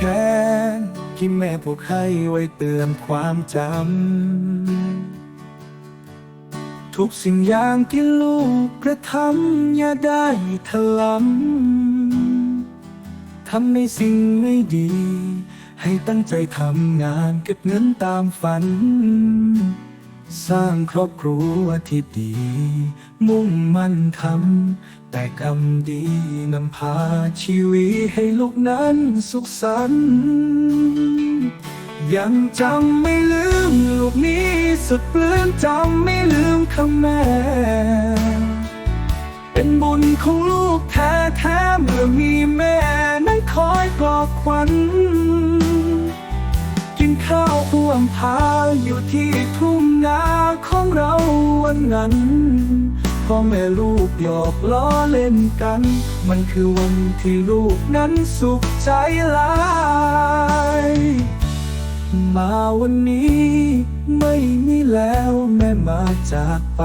แค้นที่แม่พวกให้ไว้เตือนความจำ ทุกสิ่งอย่างที่ลูกกระทำอย่าได้ถลำทำในสิ่งไม่ดี ให้ตั้งใจทำงานเก็บเงินตามฝัน สร้างครอบครัวที่ดี มุ่งมั่นทำแต่กรรมดีนำพาชีวิตให้ลูกนั้นสุขสันต์ยังจำไม่ลืมลูกนี้สุดเปลื้มจำไม่ลืมคำแม่ เป็นบุญของลูกแท้ๆเมื่อมีแม่นั้นคอยปลอบขวัญ นข้าวพ่วงพาอยู่ที่ทุ่งนาของเราวันนั้นพ่อแม่ลูกหยอกล้อเล่นกัน มันคือวันที่ลูกนั้นสุขใจหลายมาวันนี้ไม่มีแล้วแม่มาจากไป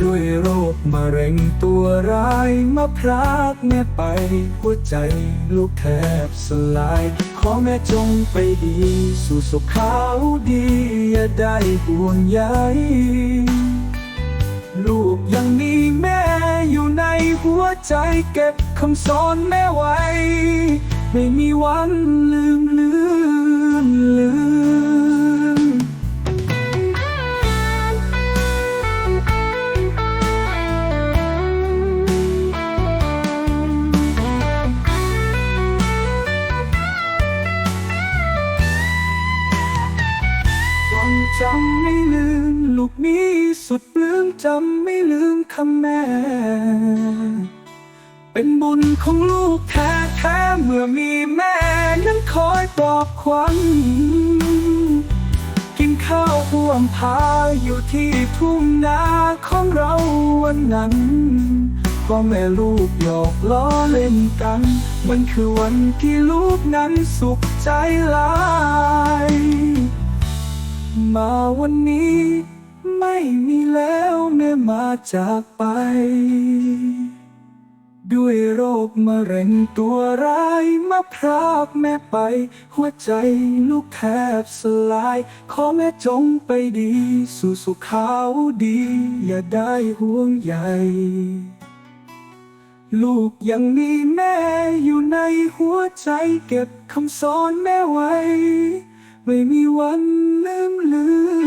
ด้วยโรคมะเร็งตัวร้ายมาพรากแม่ไป หัวใจลูกแทบสลาย พ่อแม่จงไปดี สู่สุขขาวดี อย่าได้ห่วงใยลูกยังมีแม่อยู่ในหัวใจเก็บคำสอนแม่ไว้ ไม่มีวันลืมลืมลืม ไม่ลืม ลูกนี้สุดปลื้มจำไม่ลืมคำแม่ เป็นบุญของลูกแท้ๆเมื่อมีแม่ นั้นคอยปลอบขวัญกินข้าวห่วงพาอยู่ที่ทุ่งนาของเราวันนั้นพ่อแม่ลูกหยอกล้อเล่นกัน มันคือวันที่ลูกนั้นสุขใจหลาย มาวันนี้ ไม่มีแล้วแม่มาจากไป ด้วยโรคมะเร็งตัวร้ายมาพรากแม่ไป หัวใจลูกแทบสลาย ขอแม่จงไปดี สู่สุขขาวดี อย่าได้ห่วงใยลูกยังมีแม่อยู่ในหัวใจเก็บคำสอนแม่ไว้ ไม่มีวันลืมลืม